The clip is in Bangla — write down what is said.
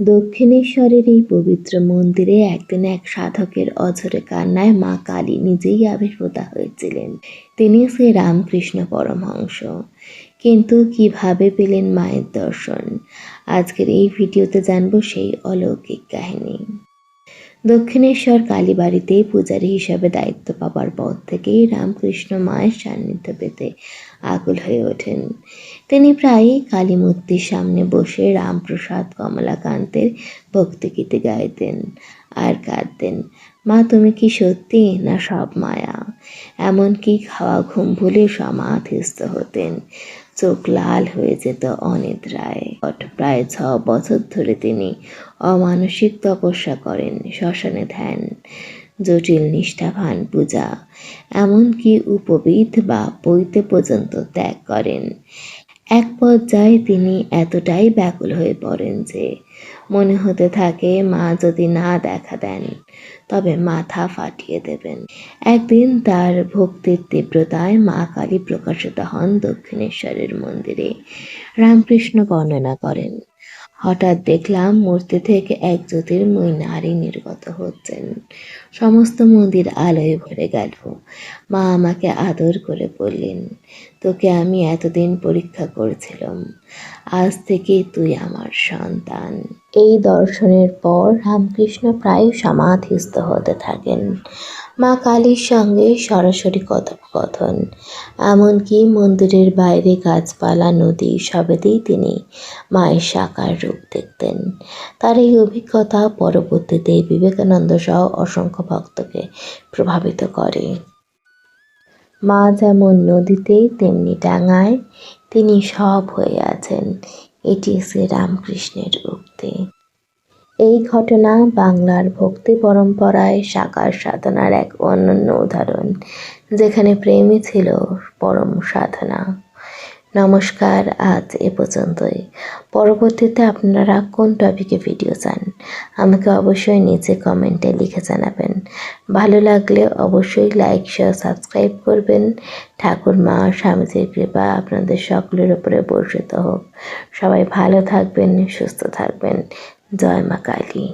দক্ষিণেশ্বরের এই পবিত্র মন্দিরে একদিন এক সাধকের অঝরে কান্নায় মা কালী নিজেই আবির্ভূতা হয়েছিলেন। তিনি শ্রী রামকৃষ্ণ পরমহংস। কিন্তু কীভাবে পেলেন মায়ের দর্শন? আজকের এই ভিডিওতে জানব সেই অলৌকিক কাহিনী। দক্ষিণেশ্বর কালীবাড়িতে পূজারী হিসাবে দায়িত্ব পাবার পর থেকেই রামকৃষ্ণ মায়ের সান্নিধ্য পেতে আকুল হয়ে ওঠেন। তিনি প্রায়ই কালী মূর্তির সামনে বসে রামপ্রসাদ কমলাকান্তের ভক্তিগীতি গাইতেন আর কাঁদতেন, মা, তুমি কি সত্যি না সব মায়া? এমনকি খাওয়া ঘুম ভুলে সমাধিস্থ হতেন। চোখ লাল হয়ে যেত অনিদ্রায় প্রায় ছ বছর ধরে তিনি অমানসিক তপস্যা করেন, শ্মশানে ধ্যান, জটিল নিষ্ঠাভান পূজা, এমনকি উপবিধ বা পৈতে পর্যন্ত ত্যাগ করেন। এক পর্যায়ে তিনি এতটাই ব্যাকুল হয়ে পড়েন যে মনে হতে থাকে মা যদি না দেখা দেন, তবে মাথা ফাটিয়ে দেবেন। একদিন তার ভক্তির তীব্রতায় মা কালী প্রকাশিত হন দক্ষিণেশ্বরের মন্দিরে। রামকৃষ্ণ বর্ণনা করেন হঠাৎ দেখলাম মূর্তি থেকে এক জ্যোতির্ময় নারী নির্গত হচ্ছেন। সমস্ত মন্দির আলোয় ভরে গেল। মা আমাকে আদর করে বললেন, তোকে আমি এতদিন পরীক্ষা করেছিলাম। আজ থেকে তুই আমার সন্তান। এই দর্শনের পর রামকৃষ্ণ প্রায় সমাধিস্থ হতে থাকেন। মা কালীর সঙ্গে সরাসরি কথোপকথন। এমনকি মন্দিরের বাইরে গাছপালা, নদী সবেতেই তিনি মায়ের সাকার রূপ দেখতেন। তার এই অভিজ্ঞতা পরবর্তীতে বিবেকানন্দ সহ অসংখ্য ভক্তকে প্রভাবিত করে। মা যেমন নদীতে তেমনি ডাঙায় তিনি সব হয়ে আছেন। এটি শ্রী রামকৃষ্ণের উক্তি। এই ঘটনা বাংলার ভক্তি পরম্পরায় সাকার সাধনার এক অনন্য উদাহরণ, যেখানে প্রেমই ছিল পরম সাধনা। নমস্কার, আজ এ পর্যন্তই। পরবর্তীতে আপনারা কোন টপিকে ভিডিও চান, আমাকে অবশ্যই নিচে কমেন্টে লিখে জানাবেন। ভালো লাগলে অবশ্যই লাইক শেয়ার সাবস্ক্রাইব করবেন। ঠাকুর মা, স্বামীজির কৃপা আপনাদের সকলের উপরে বর্ষিত হোক। সবাই ভালো থাকবেন, সুস্থ থাকবেন। জয় মা কালী